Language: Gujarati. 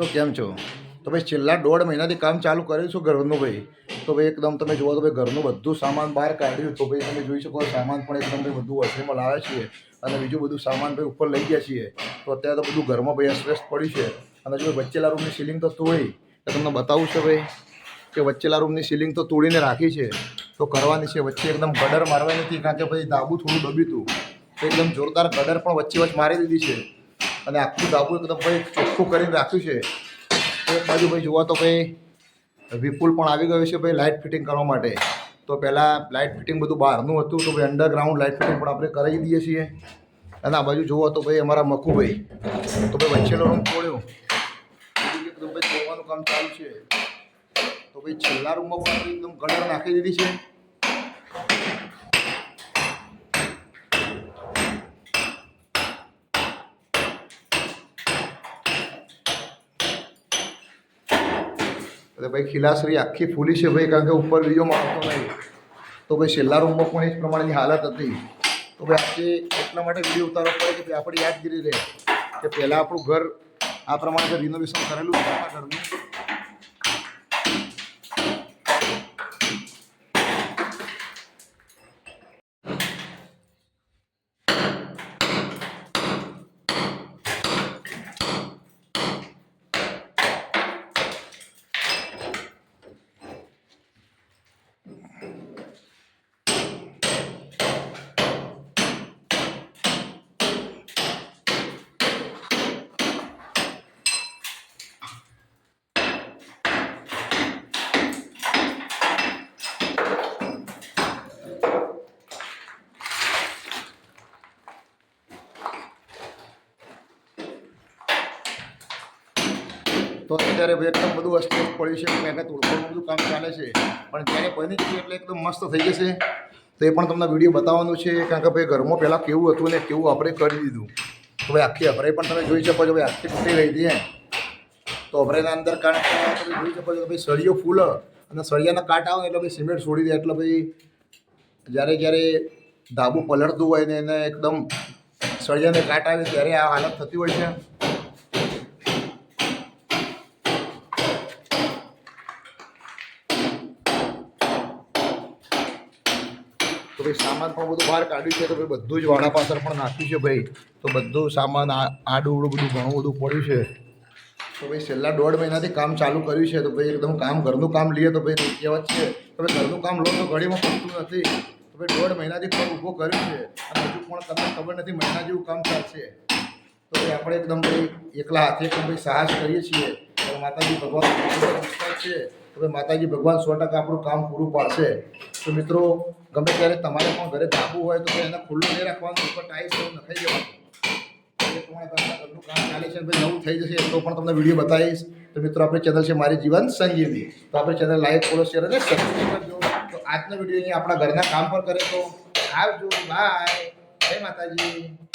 તો કેમ છો? તો ભાઈ છેલ્લા દોઢ મહિનાથી કામ ચાલુ કર્યું છું ઘરનું ભાઈ. તો ભાઈ એકદમ તમે જુઓ તો ભાઈ ઘરનું બધું સામાન બહાર કાઢ્યું તો ભાઈ તમે જોઈ શકો સામાન પણ એકદમ ભાઈ બધું વસરીમાં લાવ્યા છીએ અને બીજું બધું સામાન ભાઈ ઉપર લઈ ગયા છીએ. તો અત્યારે તો બધું ઘરમાં ભાઈ અસ્વસ્થ પડ્યું છે. અને જો વચ્ચેલા રૂમની સીલિંગ તો તોડી. તો તમને બતાવું છે ભાઈ કે વચ્ચેલા રૂમની સીલિંગ તો તોડીને રાખી છે. તો કરવાની છે વચ્ચે એકદમ ગડર મારવાની હતી કારણ કે પછી ધાબુ થોડું દબ્યું હતું. એકદમ જોરદાર ગડર પણ વચ્ચે વચ્ચે મારી દીધી છે. અને આખું ધાબુ એકદમ ભાઈ ચોખ્ખું કરીને રાખ્યું છે. એક બાજુ ભાઈ જોવા તો ભાઈ વિપુલ પણ આવી ગયો છે ભાઈ લાઇટ ફિટિંગ કરવા માટે. તો પહેલાં લાઇટ ફિટિંગ બધું બહારનું હતું તો ભાઈ અંડરગ્રાઉન્ડ લાઇટ ફિટિંગ પણ આપણે કરાવી દઈએ છીએ. અને આ બાજુ જોવો તો ભાઈ અમારા મકુભાઈ તો ભાઈ વચ્ચેનો રૂમ તોડ્યો એકદમ ભાઈ તોડવાનું કામ ચાલુ છે. તો ભાઈ છેલ્લા રૂમમાં પણ એકદમ ગળર નાખી દીધી છે. એટલે ભાઈ ખિલાસરી આખી ફૂલી છે ભાઈ, કારણ કે ઉપર બીજો આવતો નહીં. તો ભાઈ છેલ્લા રૂમમાં પણ એ જ પ્રમાણેની હાલત હતી. તો ભાઈ આજે એટલા માટે વીડિયો ઉતારવો પડે કે ભાઈ આપણી યાદગીરી રહે. કે પહેલાં આપણું ઘર આ પ્રમાણે રિનોવેશન કરેલું આપણા ઘરનું તો અત્યારે એકદમ બધું અસ્તવ્યસ્ત પડ્યું છે, મહેનત કાંઈ બધું કામ ચાલે છે. પણ જ્યારે બની ગયું એટલે એકદમ મસ્ત થઈ જશે. તો એ પણ તમને વીડિયો બતાવવાનું છે, કારણ કે ભાઈ ઘરમાં પહેલાં કેવું હતું ને કેવું આપણે કરી દીધું. તો ભાઈ આખી અભરાઈ પણ તમે જોઈ શકો છો ભાઈ આખી તૂટી રહી હતી તો અભરાઈના અંદર કારણ કે તમે જોઈ શકો છો ભાઈ સળિયો ફૂલ અને સળિયાના કાંટા આવે એટલે ભાઈ સિમેન્ટ છોડી દે, એટલે ભાઈ જ્યારે જ્યારે ધાબુ પલળતું હોય ને એને એકદમ સળિયાને કાંટા આવે ત્યારે આ હાલત થતી હોય છે. તો ભાઈ સામાન પણ બધું બહાર કાઢ્યું છે, તો ભાઈ બધું જ વાડા પાછળ પણ નાખ્યું છે ભાઈ. તો બધું સામાન, આ આડું બધું ઘણું બધું પડ્યું છે. તો ભાઈ છેલ્લા દોઢ મહિનાથી કામ ચાલુ કર્યું છે, તો ભાઈ એકદમ કામ, ઘરનું કામ લઈએ તો ભાઈ કહેવત છે. તો ભાઈ ઘરનું કામ લો તો ઘડીમાં પડતું નથી. તો ભાઈ દોઢ મહિનાથી પણ ઊભો કર્યું છે. અને હજુ પણ તમને ખબર નથી, મહિના જેવું કામ ચાલશે. તો ભાઈ આપણે એકદમ ભાઈ એકલા હાથે એકદમ ભાઈ સાહસ કરીએ છીએ. માતાજી ભગવાન છે. તો ભાઈ માતાજી ભગવાન સો ટકા આપણું કામ પૂરું પાડશે. તો મિત્રો, ગમે ત્યારે તમારે પણ ઘરે ધાબુ હોય તો એને ખુલ્લું નહીં રાખવાનું, ઉપર ટાઈસ એવું નખાઈ ઘરનું કામ ચાલે છે ભાઈ, નવું થઈ જશે તો પણ તમને વીડિયો બતાવીશ. તો મિત્રો, આપણી ચેનલ છે મારી જીવન સંજીવની તો આપણી ચેનલ લાઈક ફોલો શેર અને સબસ્ક્રાઈબ કરજો. તો આજનો વીડિયો અહીંયા આપણા ઘરના કામ પર કરે તો આવજો. બાય જય માતાજી.